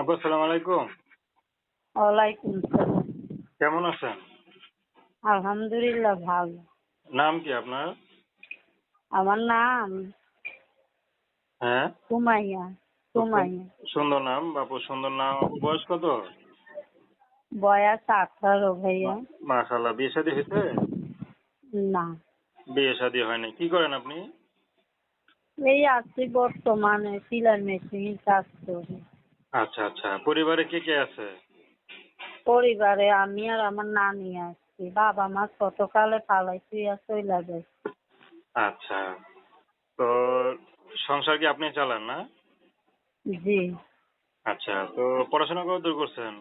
আপু আসসালামু আলাইকুম। ওয়ালাইকুম সালাম কেমন আছেন? আলহামদুলিল্লাহ ভালো। নাম কি আপনার? আমার নাম হ্যাঁ? সুমাইয়া সুমাইয়া। সুন্দর নাম বাপু সুন্দর নাম। বয়স কত? বয়স আঠারো ভাইয়া। মাশাল্লাহ বিয়ে শাদী হয়েছে? না। বিয়ে শাদী হয়নি। কি করেন আপনি? এই আছি বর্তমানে সিলাই মেশিন কাজ করি। আচ্ছা আচ্ছা। পরিবারে কে কে আছে? পরিবারে আমি আর আমার নানি আছি। বাবা মা ছোটকালে পালাই শুয়ে চলে গেছে আচ্ছা। তো সংসার কি আপনি চালান না? জি। আচ্ছা তো পড়াশোনা কত দূর করছেন?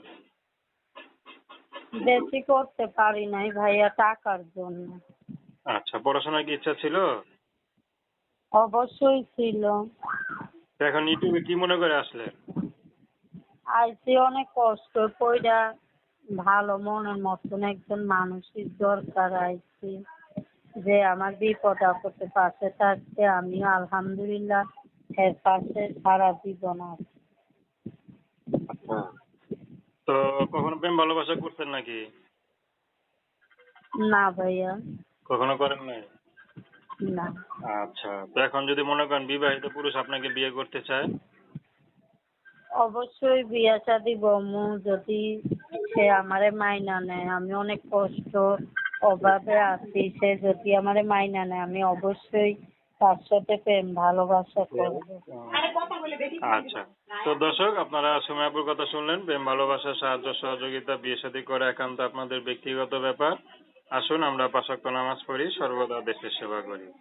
বেশি করতে পারি নাই ভাইয়া টাকার জন্য। আচ্ছা পড়াশোনার কি ইচ্ছা ছিল? অবশ্যই ছিল। এখন ইউটিউবে কি মনে করে আসলেন? আইসি অনেক কষ্ট পইরা ভালো মনের মতন একজন মানুষের দরকার আইসি যে আমার বিপদ আপদে পাশে থাকতে আমি আলহামদুলিল্লাহ এর পাশে সারা জীবন আছি। আচ্ছা। তো কখনো প্রেম ভালোবাসা করছেন নাকি? না ভাইয়া। কখনো করেন নাই? না। আচ্ছা। তো এখন যদি মনে করেন বিবাহিত পুরুষ আপনাকে বিয়ে করতে চায় অবশ্যই বিয়া শাদি বমু যদি সে আমারে মাইনা নেয়। আমি অনেক কষ্ট, অভাবে আছি, সে যদি আমারে মাইনা নেয়, আমি অবশ্যই তার সাথে প্রেম, ভালোবাসা করব। আচ্ছা। তো দর্শক, আপনারা সুমায়াপুর কথা শুনলেন। প্রেম, ভালোবাসা, সাহায্য, সহযোগিতা, বিয়ে শাদী করে একান্ত আপনাদের ব্যক্তিগত ব্যাপার। আসুন, আমরা পাশাক্ত নামাজ পড়ি, সর্বদা দেশের সেবা করি।